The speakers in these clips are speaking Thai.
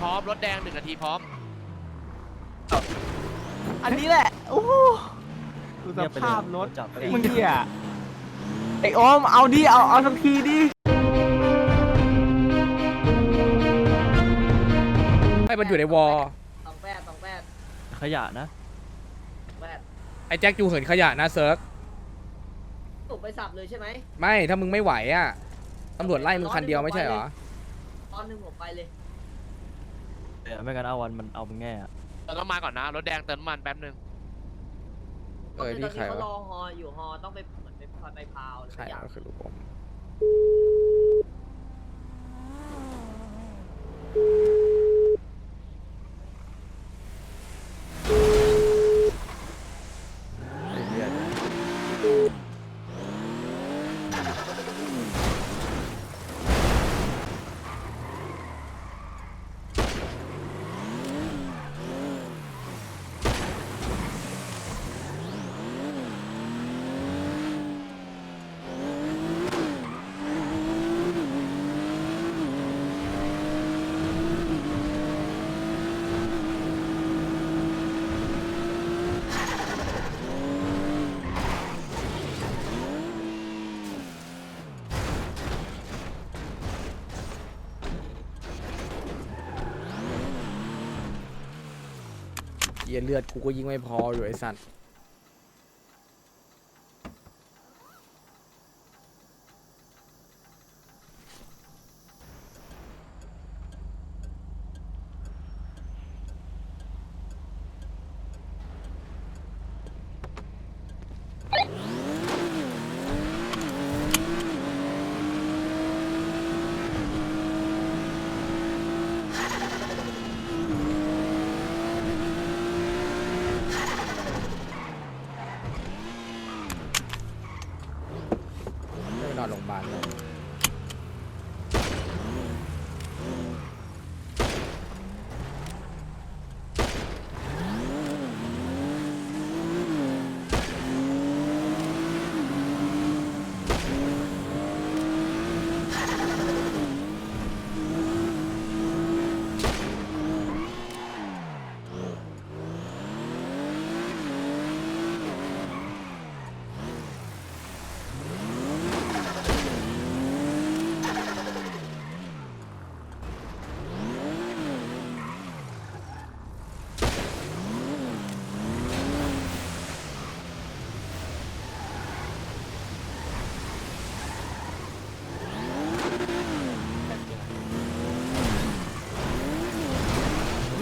พร้อม รถแดงหนึ่งนาทีพร้อม อันนี้แหละโอ้โหดูสภาพรถจับไปมึงเหี้ยไอโอมเอาดิเอาเอาสักทีดิให้มันอยู่ในวอลสองแปดสองแปดขยะนะแปดไอ้แจ็คจูเหินขยะนะเซิร์ฟตกไปสับเลยใช่ไหมไม่ถ้ามึงไม่ไหวอะตำรวจไล่มึงคันเดียวไม่ใช่เหรอ ตอนหนึ่งผมไปเลย เดี๋ยวไม่งั้นเอาวันมันเอามึงแง่อะเติมน้ำมันก่อนนะ รถแดงเติมน้ำมันแป๊บนึง เออตอนนี่นี้ใครเขาวะรอฮออยู่ฮอต้องไปเหมือนไปพาไปพาวหรือใครสักอย่าง ก็คือลูกผม เยียเลือดกูก็ยิงไม่พออยู่ไอ้สัตว์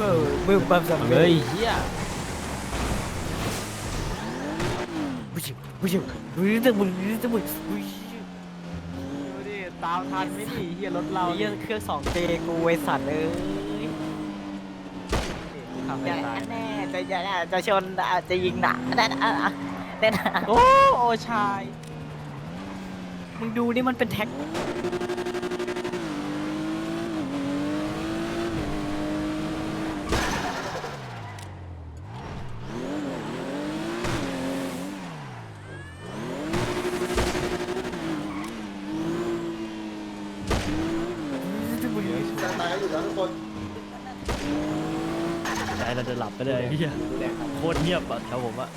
เออมึงปั๊มสำเฮ้เร็จยเฮียผู้ชิบผู้ชิบมึงจะมึงจะมึงดูดิตามทันไหม่ดิเฮียรถเราเฮียเครื่องสองเจกูไอสัตว์เอ้ยทำให้จะตายแน่จะจะจะชนจะยิงหนักแน่แน่โอ้โอชายมึงดูนี่มันเป็นแท็ก ใจเราจะ หลับไปเลยเฮียโคตรเงียบอะแถวผมอะ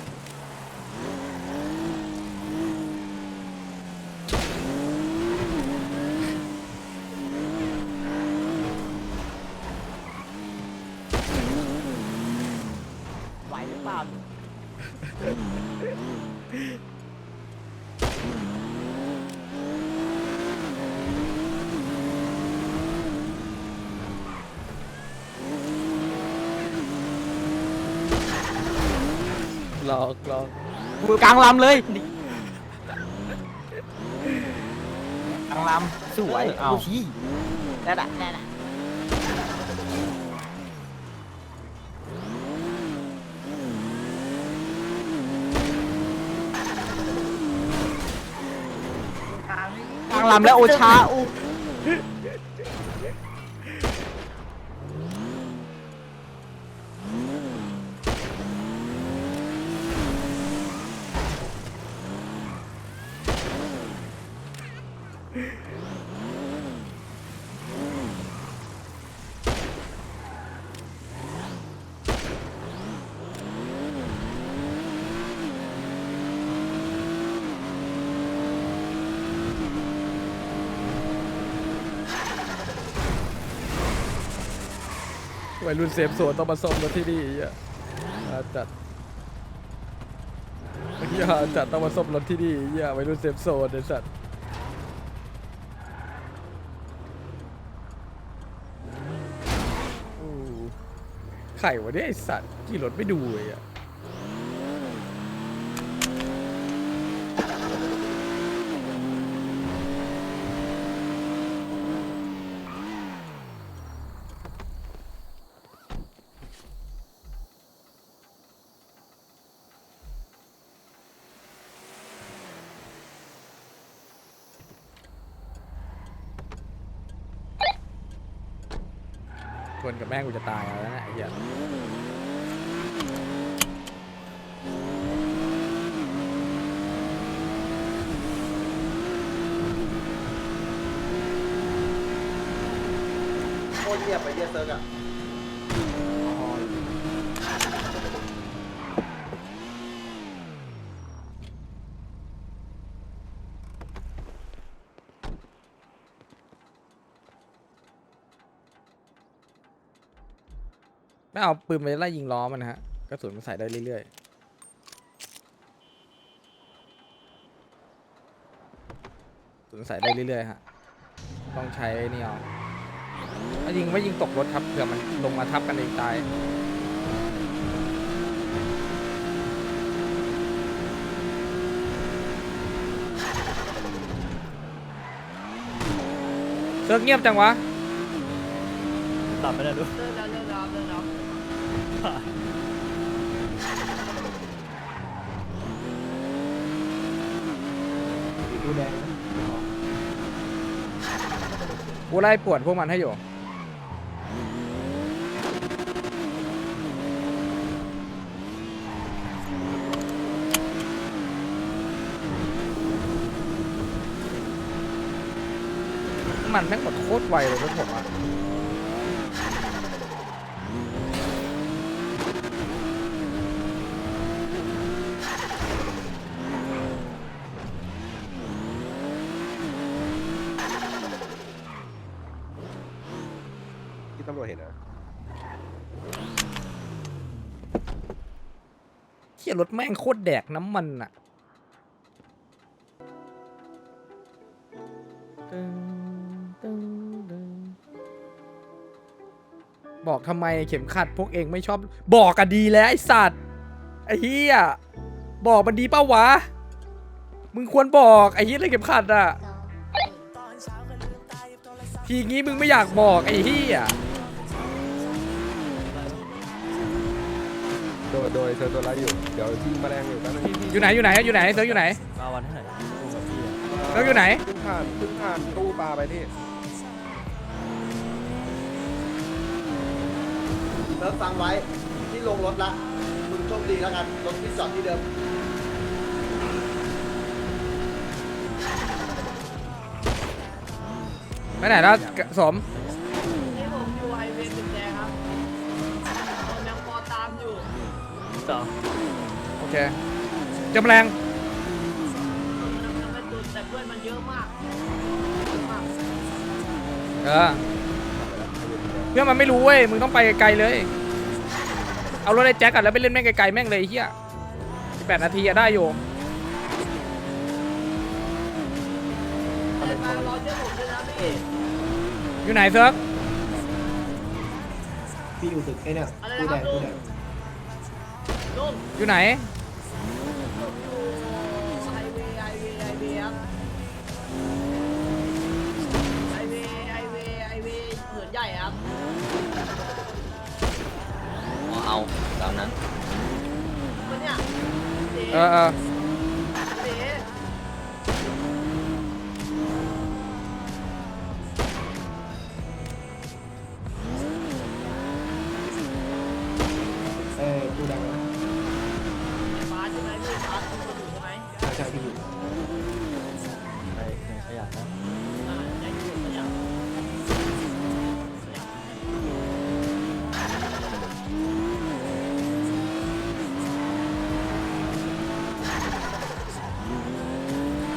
ไหวหรือเปล่า ลอกหลอกมือกลางลำเลยกลางลำสวยเอาที่แน่แน่แน่กลางลำแล้วโอชาอู้ วัยรุ่นเสพสวนต้องมาซ่อมรถที่นี่อ่าจัดอย่าจัดต้องมาซ่อมรถที่นี่อย่าวัยรุ่นเสพโซนไอ้สัตว์ ไข่วะเนี่ยไอสัตว์ขี่รถไม่ดูเลยอะ ชวนกับแม่งกูจะตายแล้วนะไอ้เหี้ยโคตรเงียบไปเรียเซิร์กอะ ไม่เอาปืนไปไล่ยิงล้อมันนะฮะกระสุนมันใส่ได้เรื่อยๆกระสุนใส่ได้เรื่อยๆฮะต้องใช้นี่เอาถ้ายิงไม่ยิงตกรถครับเผื่อมันลงมาทับกันเองตายเซิร์ฟเงียบจังวะหลับไปแล้วดู กูไล่ปวดพวกมันให้อยู่ มันแม่งหมดโคตรไวเลยรถผมอะ ที่ตำรวจเห็นนะ เที่ ยรถแม่งโคตรแดกน้ำมันอะตึ้งตึ้งตึ้งบอกทำไมเข็มขัดพวกเองไม่ชอบ บอกกันดีแล้วไอสัตว์ไอ้เฮียบอกมันดีเป้าวะ มึงควรบอกไอ้เฮียเรื่องเข็มขัดอะทีงี้มึงไม่อยากบอกไอ้เฮีย โดยโดยเซิร์กตัวไล่อยู่ เดี๋ยวที่แมลงอยู่แป๊บนึงอยู่ไหนอยู่ไหนอยู่ไหนเซิร์ฟอยู่ไหนมาวันที่ไหนกูกับพี่อะเซิร์ฟอยู่ไหนเพิ่งผ่านเพิ่งผ่านตู้ปลาไปที่เซิร์ฟฟังไว้ที่ลงรถละมึงโชคดีแล้วกันรถที่จอดที่เดิมไปไหนแล้วสม ต่อโอเคจำแรงมันยังไม่ตุนแต่เพื่อนมันเยอะมากเยอะมากเออเพื่อนมันไม่รู้เว้ยมึงต้องไปไกลๆเลย เอารถไอ้แจ็คกันแล้วไปเล่นแม่งไกลๆแม่งเลยไอ้เฮียแปดนาทีอะได้อยู่เดินมารอเจอผมด้วยนะพี่อยู่ไหนเซิร์ฟพี่อยู่ตึกไอ้เนี่ยอะไรนะครับลุงลุงอยู่ไหนผม อยู่ไฮเวย์ไฮเวย์ไฮเวย์ครับไฮเวย์ไฮเวย์ไฮเวย์เหินใหญ่ครับเอาตามนั้นมันเนี่ยเจ๊เออเออ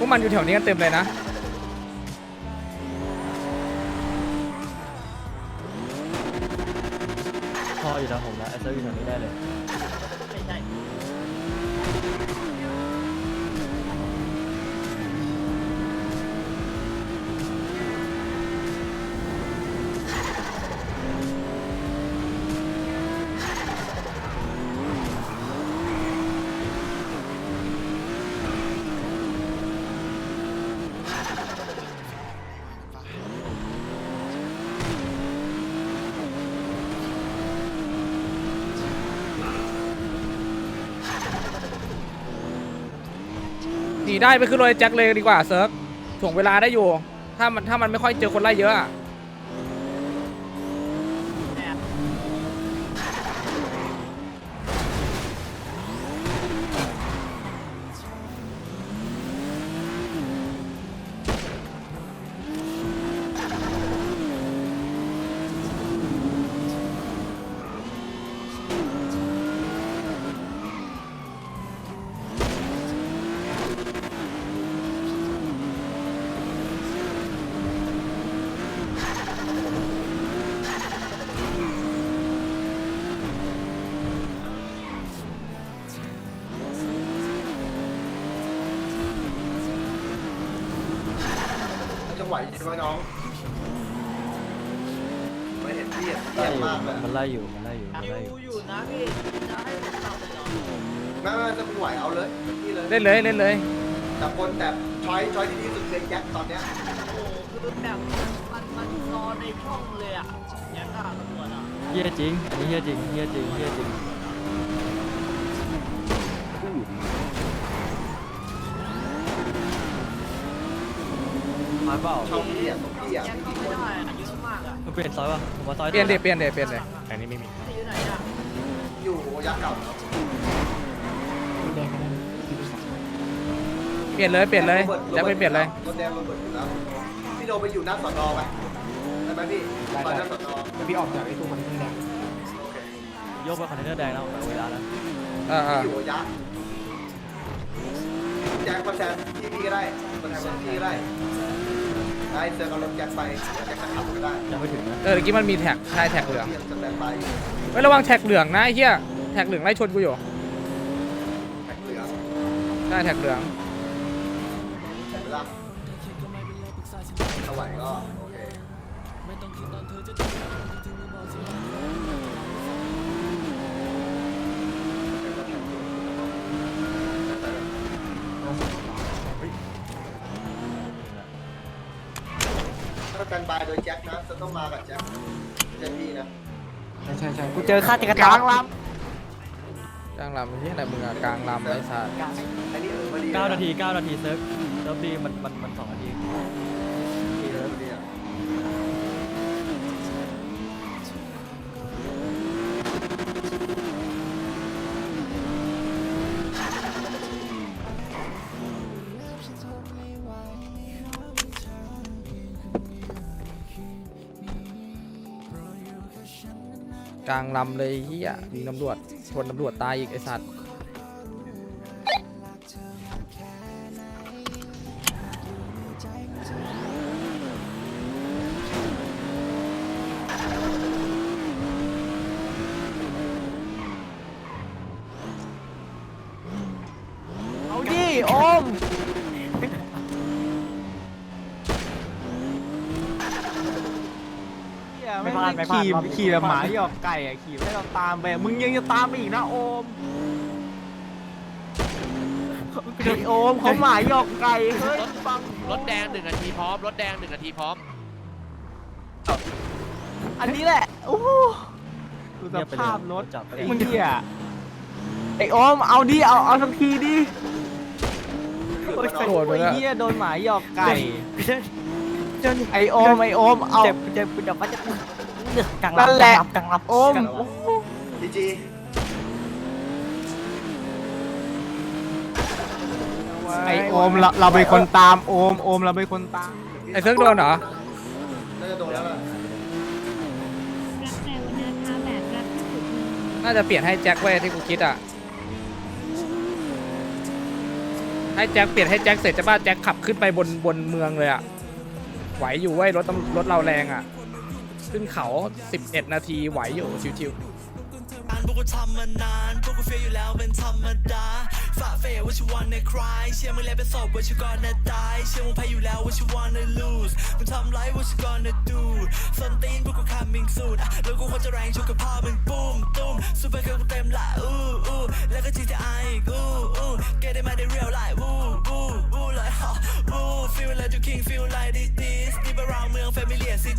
วกมันอยู่แถวนี้กันเต็มเลยนะ พออยู่แถวผมนะไอ้เซอร์อยู่แถวนี้ได้เลย หนีได้ไปขึ้นรถไอ้แจ็คเลยดีกว่าเซิร์ฟถ่วงเวลาได้อยู่ ถ้ามันถ้ามันไม่ค่อยเจอคนไล่เยอะอะ จะไหวใช่ไหมน้องไม่เห็นพี่อะไล่เยี่ยมอยู่มากเลยมันไล่อยู่ มันไล่อยู่ มันอไล่อยู่ยู่ อยู่นะพี่จะให้ผมตอบเลยเหรอไม่ไม่จะเป็นไหวเอาเลยพี่เลย เล่นเลย เล่นเลย แต่คนแต่ช้อยช้อยที่ดีที่สุดคือแจ็คตอนเนี้ยโอ้คือแบบมันมันรอในช่องเลยอะแย่งกับตำรวจอะเฮียจริงอันนี้เฮียจริงเฮียจริงเฮียจริง มาเปล่าช่องพี่อะตรงพี่อะแย่งเข้าไม่ได้อะเยอะมากอะมันเปลี่ยนซอยป่ะผมว่าซอยเปลี่ยนเดี๋ยวเปลี่ยนเดี๋ยวเปลี่ยนเดี๋ยวอันนี้ไม่มีอยู่ไหนอะอยู่ยักษ์เก่าเปลี่ยนเลยเปลี่ยนเลยแจ็คไปเปลี่ยนเลยรถแดงรถเบิดอยู่แล้วพี่โดไปอยู่หน้าสอนอไปได้ไหมพี่ไปหน้าสอนอพี่ออกจากไอ้ตู้คอนเทนเนอร์แดงโอเคยกไปคอนเทนเนอร์แดงแล้วไปเวลาแล้วเออเออพี่อยู่ยักษ์แจ็คมาแทนพี่พี่ก็ได้มาแทนพี่ก็ได้ ได้เจอกับรถแจ็คไปแจ็คจะขับก็ได้ยังไม่ถึงนะเออเมื่อกี้มันมีแท็กใช่แท็กเหลืองพี่ยังสแตนบายอยู่ไว้ระวังแท็กเหลืองนะไอ้เหี้ยแท็กเหลืองไล่ชนกูอยู่แท็กเหลือง ใช่แท็กเหลือง นบายโดยแจ็คนะจะต้องมากับแจ็คเจนพี่นะใช่ใช่ใช่กูเจอฆาตกรกลางลกลางลำที่ไหนมึงอะกลางลำไอ้สัสอันนี้เออพอดีเก้านาทีเก้านาทีเซิร์ฟเซิร์ฟดีมันมันมันสองนาที กลางลำเลยเฮียยิงตำรวจชนตำรวจตายอีกไอสัตว์ ขี่ขี่แบบหมาหยอกไก่อะขี่ไม่เราตามไปมึงยังจะตามไปอีกนะโอมไอโอมเขาหมาหยอกไก่เฮ้ยฟังรถแดงหนึ่งนาทีพร้อมรถแดงหนึ่งนาทีพร้อม อันนี้แหละโอ้โหดูสเงียบไปเลยภาพรถจับไปเลไอ้ยเหี้ยไอโอมเอาดิเอาเอาสักทีดิโดนไปไอ้แล้วเหี้ยโดนหมาหยอกไก่จนไอโอมไอโอมเอาเจ็บเจ็บเดี๋ยวมันจะ กลางนั่นลำแหละ กลางลำโอมกลางลำจีจีไอโอมเราเราเป็นคนตามโอมโอมเราเป็นคนตามไอ้เซิร์ฟโดนเหรอน่าจะโดนแล้วล่ะรักแรงนะคะแบบรักที่สุดเลย น่าจะเปลี่ยนให้แจ็คไว้ยที่กูคิดอะให้แจ็คเปลี่ยนให้แจ็คเสร็จจะบ้าแจ็คขับขึ้นไปบนบนเมืองเลยอะไหวอยู่เว้ยรถตำรถเราแรงอะ ขึ้นเขา 11 นาทีไหวอยู่ชิวๆพวกกูทำมานานพวกกูเฟียอยู่แล้วเป็นธรรมดาฝ่าเฟียว่าชิวันในคลายเชื่อมึงแล้วเป็นศพว่าชิกอนในตายเชื่อมึงแพ้อยู่แล้วว่าชิวันใน lose มึงทำไรว่าชิกอนใน do สันตีนพวกกู coming soon แล้วกูคงจะแรงชกกับพ่อมึงปุ้มตุ้มซูเปอร์เกิร์ลกูเต็มละอู้อู้แล้วก็ GTI อีกอู้อู้ get it มาได้ real life อู้อู้อู้เลยฮะอู้ feel like you king feel like this this deep around เมือง family city